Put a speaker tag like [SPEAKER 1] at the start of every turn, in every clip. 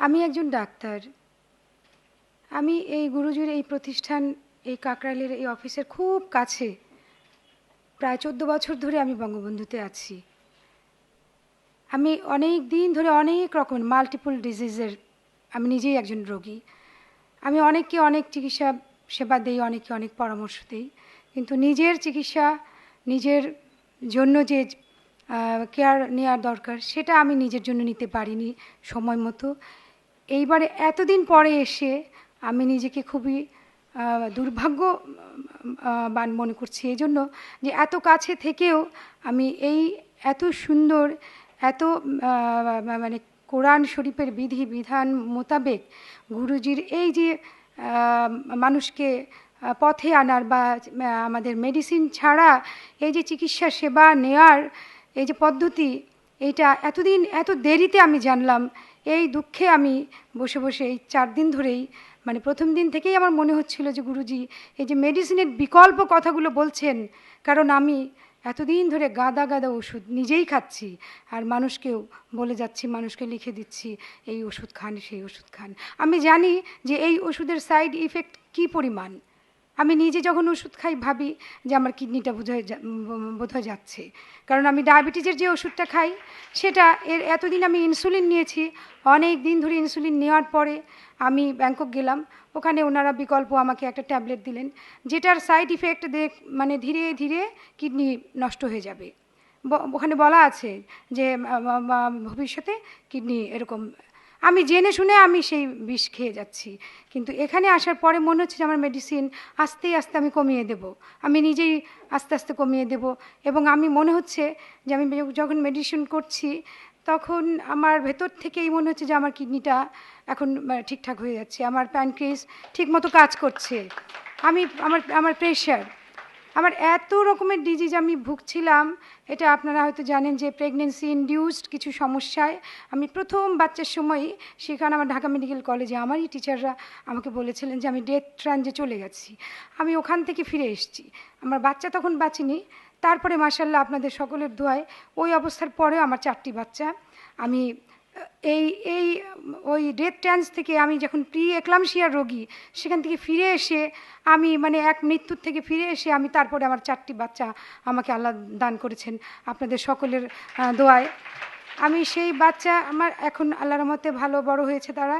[SPEAKER 1] আমি একজন ডাক্তার। আমি এই গুরুজির এই প্রতিষ্ঠান, এই কাকরাইলের এই অফিসের খুব কাছে। প্রায় চোদ্দ বছর ধরে আমি বঙ্গবন্ধুতে আছি। আমি অনেক দিন ধরে অনেক রকম মাল্টিপল ডিজিজের আমি নিজেই একজন রোগী। আমি অনেককে অনেক চিকিৎসা সেবা দেই, অনেককে অনেক পরামর্শ দিই। কিন্তু নিজের চিকিৎসা, নিজের জন্য যে কেয়ার নেওয়ার দরকার, সেটা আমি নিজের জন্য নিতে পারিনি সময় মতো। এইবারে এতদিন পরে এসে আমি নিজেকে খুবই দুর্ভাগ্য বান মনে করছি। এই জন্য যে এত কাছে থেকেও আমি এই এত সুন্দর, এত মানে কোরআন শরীফের বিধি, বিধান মোতাবেক গুরুজির এই যে মানুষকে পথে আনার বা আমাদের মেডিসিন ছাড়া এই যে চিকিৎসা সেবা নেয়ার এই যে পদ্ধতি এইটা এতদিন, এত দেরিতে আমি জানলাম। এই দুঃখে আমি বসে বসে এই চার দিন ধরেই মানে প্রথম দিন থেকেই আমার মনে হচ্ছিল যে গুরুজি, এই যে মেডিসিনের বিকল্প কথাগুলো বলছেন, কারণ আমি এতদিন ধরে গাদা গাদা ওষুধ নিজেই খাচ্ছি, আর মানুষকেও বলে যাচ্ছি, মানুষকে লিখে দিচ্ছি, এই ওষুধ খান, সেই ওষুধ খান। আমি জানি যে এই ওষুধের সাইড ইফেক্ট কী পরিমাণ? আমি নিজে যখন ওষুধ খাই ভাবি যে আমার কিডনিটা বোধহয় যা- উম, বোধহয় যাচ্ছে। কারণ আমি ডায়াবেটিসের যে ওষুধটা খাই সেটা এর এতদিন আমি ইনসুলিন নিয়েছি অনেক দিন ধরে ইনসুলিন নেওয়ার পরে আমি ব্যাংকক গেলাম। ওখানে ওনারা বিকল্প আমাকে একটা ট্যাবলেট দিলেন যেটার সাইড ইফেক্ট দেখ মানে ধীরে ধীরে কিডনি নষ্ট হয়ে যাবে। ওখানে বলা আছে যে ভবিষ্যতে কিডনি এরকম আমি জেনে শুনে আমি সেই বিষ খেয়ে যাচ্ছি। কিন্তু এখানে আসার পরে মনে হচ্ছে যে আমার মেডিসিন আস্তে আস্তে আমি কমিয়ে দেব। আমি নিজেই আস্তে আস্তে কমিয়ে দেব। এবং আমি মনে হচ্ছে যে আমি যখন মেডিসিন করছি, তখন আমার ভেতর থেকেই মনে হচ্ছে যে আমার কিডনিটা এখন ঠিকঠাক হয়ে যাচ্ছে। আমার প্যানক্রিস ঠিকমতো কাজ করছে। আমি, আমার আমার প্রেশার আমার এত রকমের ডিজিজ আমি ভুগছিলাম, এটা আপনারা হয়তো জানেন যে প্রেগনেন্সি ইনডিউসড কিছু সমস্যায় আমি প্রথম বাচ্চার সময় সেখানে আমার ঢাকা মেডিকেল কলেজে আমারই টিচাররা আমাকে বলেছিলেন যে আমি ডেথ ট্রানজে চলে গেছি। আমি ওখান থেকে ফিরে এসেছি। আমার বাচ্চা তখন বাঁচিনি। তারপরে মাসাল্লাহ আপনাদের সকলের দোয়ায় ওই অবস্থার পরেও আমার চারটি বাচ্চা। আমি এই এই, ওই ডেথ ট্যান্স থেকে আমি যখন প্রি এক্লামশিয়ার রোগী, সেখান থেকে ফিরে এসে আমি মানে এক মৃত্যুর থেকে ফিরে এসে আমি তারপরে আমার চারটি বাচ্চা আমাকে আল্লাহ দান করেছেন আপনাদের সকলের দোয়ায়। আমি সেই বাচ্চা আমার এখন আল্লাহর মতে ভালো, বড় হয়েছে তারা।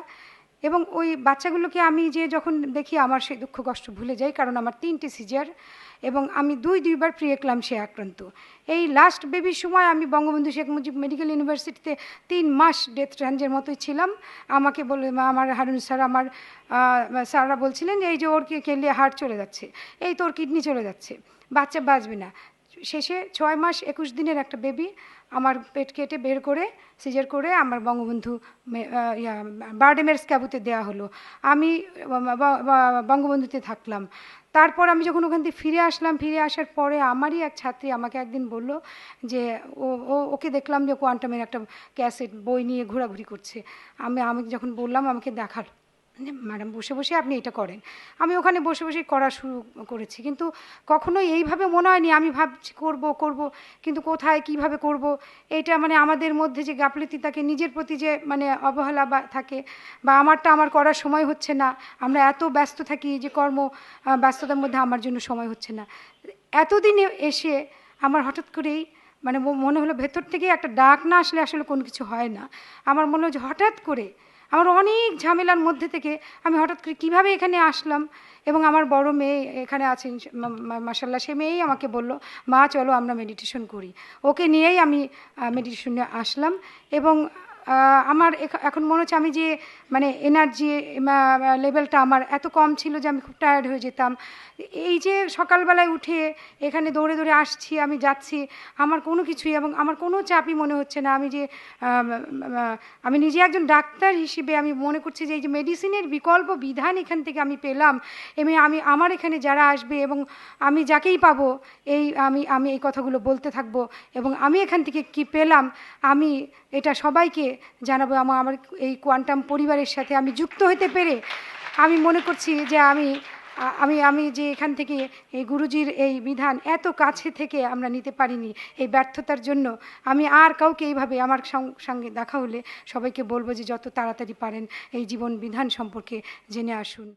[SPEAKER 1] এবং ওই বাচ্চাগুলোকে আমি যে যখন দেখি আমার সেই দুঃখ কষ্ট ভুলে যাই, কারণ আমার তিনটি সিজার এবং আমি দুই, দুইবার প্রি এক্লামশিয়া আক্রান্ত। এই লাস্ট বেবির সময় আমি বঙ্গবন্ধু শেখ মুজিব মেডিকেল ইউনিভার্সিটিতে তিন মাস ডেথ ট্রানজের মতোই ছিলাম। আমাকে বলে আমার হারুন স্যার, আমার স্যাররা বলছিলেন যে এই যে ওর কেলে হার্ট চলে যাচ্ছে। এই তোর কিডনি চলে যাচ্ছে। বাচ্চা বাঁচবে না। শেষে ছয় মাস, একুশ দিনের একটা বেবি আমার পেট কেটে বের করে, সিজার করে আমার বঙ্গবন্ধু বারডেমের স্ক্যাবুতে দেওয়া হলো। আমি বঙ্গবন্ধুতে থাকলাম। তারপর আমি যখন ওখান থেকে ফিরে আসলাম, ফিরে আসার পরে আমারই এক ছাত্রী আমাকে একদিন বলল যে, ও- ওকে দেখলাম যে কোয়ান্টামের একটা ক্যাসেট বই নিয়ে ঘোরাঘুরি করছে। আমি আমি যখন বললাম, আমাকে দেখার ম্যাডাম বসে বসে আপনি এটা করেন। আমি ওখানে বসে বসে করা শুরু করেছি। কিন্তু কখনো এইভাবে মনে হয়নি, আমি ভাবছি করব করব, কিন্তু কোথায়, কীভাবে করব? এটা মানে আমাদের মধ্যে যে গাফলতি থাকে নিজের প্রতি যে মানে অবহেলা বা থাকে বা আমারটা আমার করার সময় হচ্ছে না, আমরা এত ব্যস্ত থাকি যে কর্ম ব্যস্ততার মধ্যে আমার জন্য সময় হচ্ছে না। এতদিনে এসে আমার হঠাৎ করেই মানে মনে হলো ভেতর থেকে একটা ডাক না আসলে আসলে কোনো কিছু হয় না। আমার মনে যে হঠাৎ করে আমার অনেক ঝামেলার মধ্যে থেকে আমি হঠাৎ করে কীভাবে এখানে আসলাম? এবং আমার বড় মেয়ে এখানে আছেন মাসাল্লাহ সে মেয়েই আমাকে বলল, মা, চলো আমরা মেডিটেশন করি। ওকে নিয়েই আমি মেডিটেশনে আসলাম এবং আমার এখ- এখন মনে হচ্ছে আমি যে মানে এনার্জি লেভেলটা আমার এত কম ছিল যে আমি খুব টায়ার্ড হয়ে যেতাম। এই যে সকালবেলায় উঠে এখানে দৌড়ে দৌড়ে আসছি, আমি যাচ্ছি, আমার কোনো কিছুই এবং আমার কোনো চাপই মনে হচ্ছে না। আমি যে, আমি নিজে একজন ডাক্তার হিসেবে আমি মনে করছি যে এই যে মেডিসিনের বিকল্প বিধান এখান থেকে আমি পেলাম। এবং আমি, আমার এখানে যারা আসবে এবং আমি যাকেই পাবো, এই আমি আমি এই কথাগুলো বলতে থাকব এবং আমি এখান থেকে কি পেলাম, আমি এটা সবাইকে জানাব আমার আমার এই কোয়ান্টাম পরিবারের সাথে আমি যুক্ত হতে পেরে আমি মনে করছি যে আমি আমি আমি যে এখান থেকে এই গুরুজির এই বিধান এত কাছে থেকে আমরা নিতে পারিনি এই ব্যর্থতার জন্য, আমি আর কাউকে এইভাবে আমার সঙ্গে দেখা হলে সবাইকে বলব যে যত তাড়াতাড়ি পারেন এই জীবন বিধান সম্পর্কে জেনে আসুন।